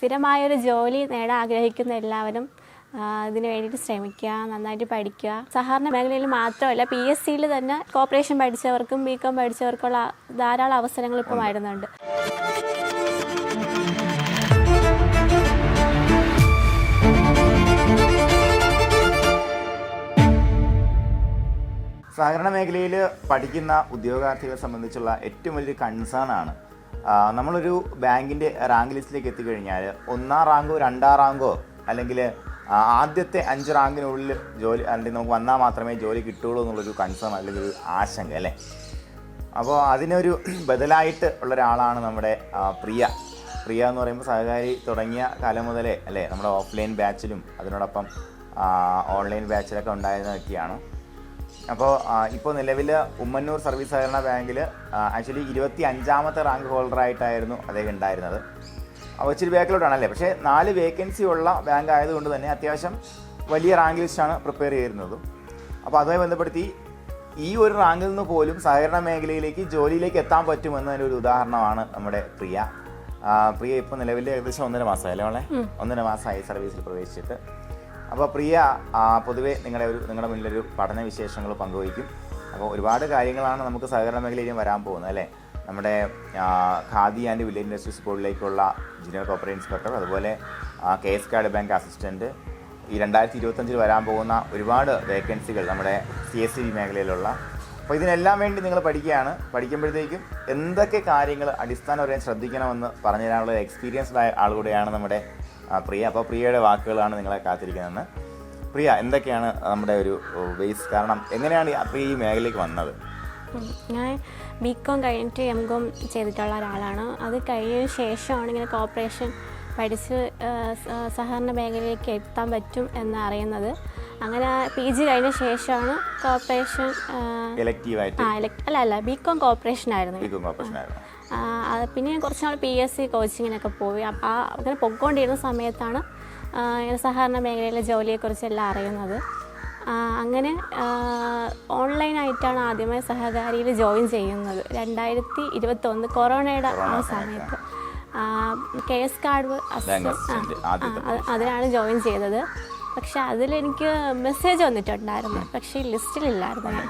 സ്ഥിരമായൊരു ജോലി നേടാൻ ആഗ്രഹിക്കുന്ന എല്ലാവരും ഇതിന് വേണ്ടിയിട്ട് ശ്രമിക്കുക നന്നായിട്ട് പഠിക്കുക. സഹകരണ മേഖലയിൽ മാത്രമല്ല പി എസ് സിയിൽ തന്നെ കോപ്പറേഷൻ പഠിച്ചവർക്കും ബി കോം പഠിച്ചവർക്കുള്ള ധാരാളം അവസരങ്ങൾ ഇപ്പോൾ വരുന്നുണ്ട്. സഹകരണ മേഖലയിൽ പഠിക്കുന്ന ഉദ്യോഗാർത്ഥികളെ സംബന്ധിച്ചുള്ള ഏറ്റവും വലിയ കൺസേൺ ആണ് നമ്മളൊരു ബാങ്കിന്റെ റാങ്ക് ലിസ്റ്റിലേക്ക് എത്തിക്കഴിഞ്ഞാൽ ഒന്നാം റാങ്കോ രണ്ടാം റാങ്കോ അല്ലെങ്കിൽ ആദ്യത്തെ അഞ്ച് റാങ്കിനുള്ളിൽ ജോലി അല്ലെങ്കിൽ നമുക്ക് വന്നാൽ മാത്രമേ ജോലി കിട്ടുള്ളൂ എന്നുള്ളൊരു കൺസേൺ അല്ലെങ്കിൽ ഒരു ആശങ്ക അല്ലേ? അപ്പോൾ അതിനൊരു ബദലായിട്ട് ഉള്ള ഒരാളാണ് നമ്മുടെ പ്രിയ. പ്രിയ എന്ന് പറയുമ്പോൾ സഹകാരി തുടങ്ങിയ കാലം മുതലേ അല്ലേ? നമ്മുടെ ഓഫ്ലൈൻ ബാച്ചിലും അതിനോടൊപ്പം ഓൺലൈൻ ബാച്ചിലൊക്കെ ഉണ്ടായിരുന്ന വ്യക്തിയാണ് അപ്പോൾ ഇപ്പോൾ നിലവിൽ ഉമ്മന്നൂർ സർവീസ് സഹകരണ ബാങ്കിൽ ആക്ച്വലി ഇരുപത്തി അഞ്ചാമത്തെ റാങ്ക് ഹോൾഡറായിട്ടായിരുന്നു അദ്ദേഹം ഉണ്ടായിരുന്നത്. അപ്പോൾ ഇച്ചിരി ബാക്കിലോട്ടാണല്ലേ? പക്ഷേ നാല് വേക്കൻസി ഉള്ള ബാങ്ക് ആയതുകൊണ്ട് തന്നെ അത്യാവശ്യം വലിയ റാങ്ക് ലിസ്റ്റാണ് പ്രിപ്പയർ ചെയ്തിരുന്നത്. അപ്പോൾ അതുമായി ബന്ധപ്പെടുത്തി ഈ ഒരു റാങ്കിൽ നിന്ന് പോലും സഹകരണ മേഖലയിലേക്ക് ജോലിയിലേക്ക് എത്താൻ പറ്റുമെന്നതിന്റെ ഒരു ഉദാഹരണമാണ് നമ്മുടെ പ്രിയ. പ്രിയ ഇപ്പോൾ നിലവിൽ ഏകദേശം ഒന്നര മാസമായി അല്ലേ മോളെ? ഒന്നര മാസമായി സർവീസിൽ പ്രവേശിച്ചിട്ട്. അപ്പോൾ പ്രിയ പൊതുവേ നിങ്ങളുടെ ഒരു നിങ്ങളുടെ മുന്നിലൊരു പഠന വിശേഷങ്ങൾ പങ്കുവയ്ക്കും. അപ്പോൾ ഒരുപാട് കാര്യങ്ങളാണ് നമുക്ക് സഹകരണ മേഖലയിലും വരാൻ പോകുന്നത് അല്ലേ? നമ്മുടെ ഖാദി ആൻഡ് വില്ലേജ് ഇൻഡസ്ട്രീസ് ബോർഡിലേക്കുള്ള ജൂനിയർ കോപ്പറേറ്റ് ഇൻസ്പെക്ടർ അതുപോലെ K S card bank assistant ഈ രണ്ടായിരത്തി ഇരുപത്തഞ്ചിൽ വരാൻ പോകുന്ന ഒരുപാട് വേക്കൻസികൾ നമ്മുടെ സി എസ് സി മേഖലയിലുള്ള. അപ്പോൾ ഇതിനെല്ലാം വേണ്ടി നിങ്ങൾ പഠിക്കുകയാണ്. പഠിക്കുമ്പോഴത്തേക്കും എന്തൊക്കെ കാര്യങ്ങൾ അടിസ്ഥാനപരമായി ശ്രദ്ധിക്കണമെന്ന് പറഞ്ഞു തരാനുള്ള എക്സ്പീരിയൻസ്ഡ് ആയ നമ്മുടെ ആ, പ്രിയ അപ്പോൾ പ്രിയയുടെ വാക്കുകളാണ് നിങ്ങളെ കാത്തിരിക്കുന്നതെന്ന്. പ്രിയ എന്തൊക്കെയാണ് നമ്മുടെ ഒരു ബേസ് കാരണം? എങ്ങനെയാണ് പ്രിയ ഈ മേഖലയിലേക്ക് വന്നത്? ഞാൻ ബി കോം കഴിഞ്ഞിട്ട് എം കോം ചെയ്തിട്ടുള്ള ഒരാളാണ്. അത് കഴിഞ്ഞതിന് ശേഷമാണ് ഇങ്ങനെ കോപ്പറേഷൻ പഠിച്ച് സഹകരണ മേഖലയിലേക്ക് എത്താൻ പറ്റും എന്ന് അറിയുന്നത്. അങ്ങനെ പി ജി കഴിഞ്ഞ ശേഷമാണ് കോപ്പറേഷൻ ആ, അല്ല അല്ല ബി കോം കോപ്പറേഷൻ ആയിരുന്നു. കോർപ്പറേഷൻ പിന്നെ ഞാൻ കുറച്ച് നാൾ പി എസ് സി കോച്ചിങ്ങിനൊക്കെ പോയി. അപ്പം ആ അങ്ങനെ പൊയ്ക്കൊണ്ടിരുന്ന സമയത്താണ് സഹകരണ മേഖലയിലെ ജോലിയെക്കുറിച്ചെല്ലാം അറിയുന്നത്. ആ, അങ്ങനെ ഓൺലൈനായിട്ടാണ് ആദ്യമായി സഹകാരിയിൽ ജോയിൻ ചെയ്യുന്നത്. രണ്ടായിരത്തി ഇരുപത്തൊന്ന് കൊറോണയുടെ ആ സമയത്ത്. കെ എസ് കാർഡ് അതിനാണ് ജോയിൻ ചെയ്തത്. പക്ഷെ അതിലെനിക്ക് മെസ്സേജ് വന്നിട്ടുണ്ടായിരുന്നു. പക്ഷേ ഈ ലിസ്റ്റിലില്ലായിരുന്നു ഞാൻ.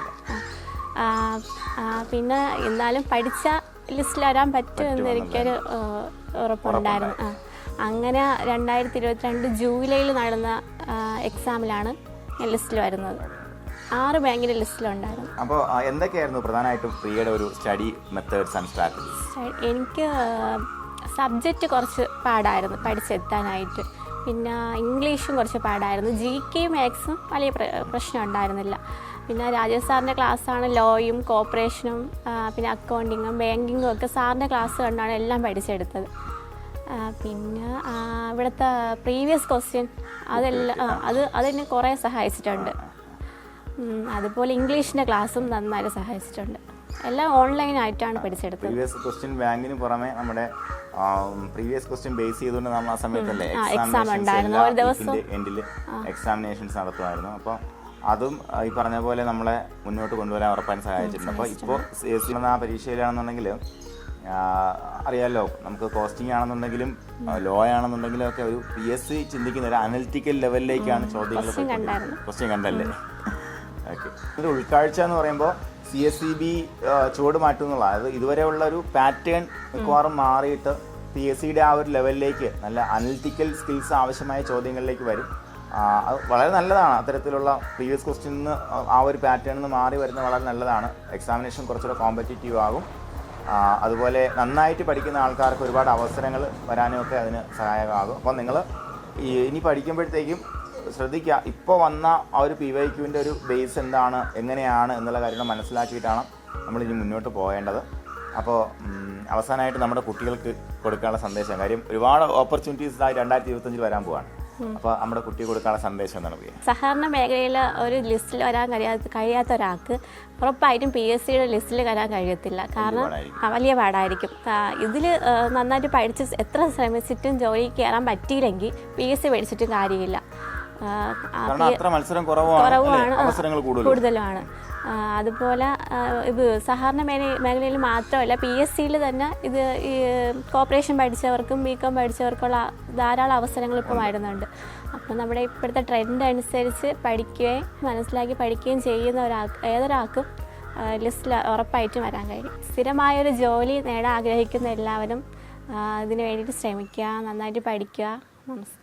പിന്നെ എന്നാലും പഠിച്ച ലിസ്റ്റിൽ വരാൻ പറ്റും എന്ന് എനിക്കൊരു ഉറപ്പുണ്ടായിരുന്നു. ആ അങ്ങനെ രണ്ടായിരത്തി ഇരുപത്തിരണ്ട് ജൂലൈയിൽ നടന്ന എക്സാമിലാണ് ഞാൻ ലിസ്റ്റിൽ വരുന്നത്. ആറ് ബാങ്കിന്റെ ലിസ്റ്റിലുണ്ടായിരുന്നു. അപ്പോൾ എന്തൊക്കെയായിരുന്നു പ്രധാനമായിട്ടും പ്രിയയുടെ ഒരു സ്റ്റഡി മെത്തേഡ്സ് ആൻഡ് സ്ട്രാറ്റജീസ് എനിക്ക് സബ്ജക്റ്റ് കുറച്ച് പാടായിരുന്നു പഠിച്ചെത്താനായിട്ട്. പിന്നെ ഇംഗ്ലീഷും കുറച്ച് പാടായിരുന്നു. ജി കെ മാത്സും വലിയ പ്രശ്നം ഉണ്ടായിരുന്നില്ല. പിന്നെ രാജേഷ് സാറിന്റെ ക്ലാസ്സാണ് ലോയും കോപ്പറേഷനും പിന്നെ അക്കൗണ്ടിങ്ങും ബാങ്കിങ്ങും ഒക്കെ സാറിന്റെ ക്ലാസ് കണ്ടാണ് എല്ലാം പഠിച്ചെടുത്തത്. പിന്നെ ഇവിടുത്തെ പ്രീവിയസ് ക്വസ്റ്റ്യൻ അതെല്ലാം അത് അതെന്നെ കുറേ സഹായിച്ചിട്ടുണ്ട്. അതുപോലെ ഇംഗ്ലീഷിന്റെ ക്ലാസ്സും നന്നായി സഹായിച്ചിട്ടുണ്ട്. എല്ലാം ഓൺലൈനായിട്ടാണ് പഠിച്ചെടുത്തത്. പ്രീവിയസ് ക്വസ്റ്റ്യൻ ബാങ്കിന് പുറമെ നമ്മുടെ പ്രീവിയസ് ക്വസ്റ്റ്യൻ ബേസ് ചെയ്തുകൊണ്ട് നമ്മൾ ആ സമയത്തല്ലേ എക്സാം ഉണ്ടായിരുന്നു. ഒരു ദിവസം. എൻഡിൽ എക്സാമിനേഷൻസ് നടത്തുമായിരുന്നു. അപ്പോൾ അതും ഈ പറഞ്ഞ പോലെ നമ്മളെ മുന്നോട്ട് കൊണ്ടുവരാൻ ഉറപ്പാൻ സഹായിച്ചിട്ടുണ്ട്. അപ്പോൾ ഇപ്പോൾ സി എസ് സി എന്ന പരീക്ഷയിലാണെന്നുണ്ടെങ്കിൽ അറിയാമല്ലോ നമുക്ക് കോസ്റ്റിംഗ് ആണെന്നുണ്ടെങ്കിലും ലോ ആണെന്നുണ്ടെങ്കിലും ഒക്കെ ഒരു പി എസ് സി ചിന്തിക്കുന്ന ഒരു അനലിറ്റിക്കൽ ലെവലിലേക്കാണ് ചോദ്യങ്ങൾ. ക്വസ്റ്റ്യൻ കണ്ടല്ലേ? ഓക്കെ ഒരു ഉൾക്കാഴ്ച എന്ന് പറയുമ്പോൾ സി എസ് സി ബി ചുവട് മാറ്റുന്നുള്ള അതായത് ഇതുവരെയുള്ള ഒരു പാറ്റേൺ മിക്കവാറും മാറിയിട്ട് പി എസ് സിയുടെ ആ ഒരു ലെവലിലേക്ക് നല്ല അനലിറ്റിക്കൽ സ്കിൽസ് ആവശ്യമായ ചോദ്യങ്ങളിലേക്ക് വരും. ആ, അത് വളരെ നല്ലതാണ്. അത്തരത്തിലുള്ള പ്രീവിയസ് ക്വസ്റ്റ്യൻ ആ ഒരു പാറ്റേണിൽ നിന്ന് മാറി വരുന്നത് വളരെ നല്ലതാണ്. എക്സാമിനേഷൻ കുറച്ചുകൂടെ കോമ്പറ്റീറ്റീവ് ആകും. അതുപോലെ നന്നായിട്ട് പഠിക്കുന്ന ആൾക്കാർക്ക് ഒരുപാട് അവസരങ്ങൾ വരാനുമൊക്കെ അതിന് സഹായകമാകും. അപ്പോൾ നിങ്ങൾ ഇനി പഠിക്കുമ്പോഴത്തേക്കും ശ്രദ്ധിക്കുക ഇപ്പോൾ വന്ന ആ ഒരു പി വൈ ക്യൂവിന്റെ ഒരു ബേസ് എന്താണ് എങ്ങനെയാണ് എന്നുള്ള കാര്യങ്ങൾ മനസ്സിലാക്കിയിട്ടാണ് നമ്മൾ ഇനി മുന്നോട്ട് പോകേണ്ടത്. അപ്പോൾ അവസാനമായിട്ട് നമ്മുടെ കുട്ടികൾക്ക് കൊടുക്കാനുള്ള സന്ദേശം. കാര്യം ഒരുപാട് ഓപ്പർച്യൂണിറ്റീസ് ആയി രണ്ടായിരത്തി ഇരുപത്തഞ്ചിൽ വരാൻ പോവാണ്. അപ്പോൾ നമ്മുടെ കുട്ടി കൊടുക്കാനുള്ള സന്ദേശം എന്താണ് പ്രിയ? സഹകരണ മേഖലയിൽ ഒരു ലിസ്റ്റിൽ വരാൻ കഴിയാത്ത കഴിയാത്ത ഒരാൾക്ക് ഉറപ്പായിട്ടും പി എസ് സിയുടെ ലിസ്റ്റിൽ വരാൻ കഴിയത്തില്ല. കാരണം വലിയ പാടായിരിക്കും. ഇതിൽ നന്നായിട്ട് പഠിച്ച് എത്ര ശ്രമിച്ചിട്ടും ജോലി കയറാൻ പറ്റിയില്ലെങ്കിൽ പി എസ് സി പഠിച്ചിട്ടും കാര്യമില്ല. കുറവുമാണ് കൂടുതലുമാണ്. അതുപോലെ ഇത് സഹകരണ മേഖല മേഖലയിൽ മാത്രമല്ല പി എസ് സിയിൽ തന്നെ ഇത് ഈ കോപ്പറേഷൻ പഠിച്ചവർക്കും ബി കോം പഠിച്ചവർക്കുള്ള ധാരാളം അവസരങ്ങൾ ഇപ്പോൾ വരുന്നുണ്ട്. അപ്പോൾ നമ്മുടെ ഇപ്പോഴത്തെ ട്രെൻഡ് അനുസരിച്ച് പഠിക്കുകയും മനസ്സിലാക്കി പഠിക്കുകയും ചെയ്യുന്ന ഒരാൾക്ക് ഏതൊരാൾക്കും ലിസ്റ്റിൽ ഉറപ്പായിട്ടും വരാൻ കഴിയും. സ്ഥിരമായൊരു ജോലി നേടാൻ ആഗ്രഹിക്കുന്ന എല്ലാവരും ഇതിനു ഇതിന് വേണ്ടിയിട്ട് ശ്രമിക്കുക നന്നായിട്ട് പഠിക്കുക നമസ്കാരം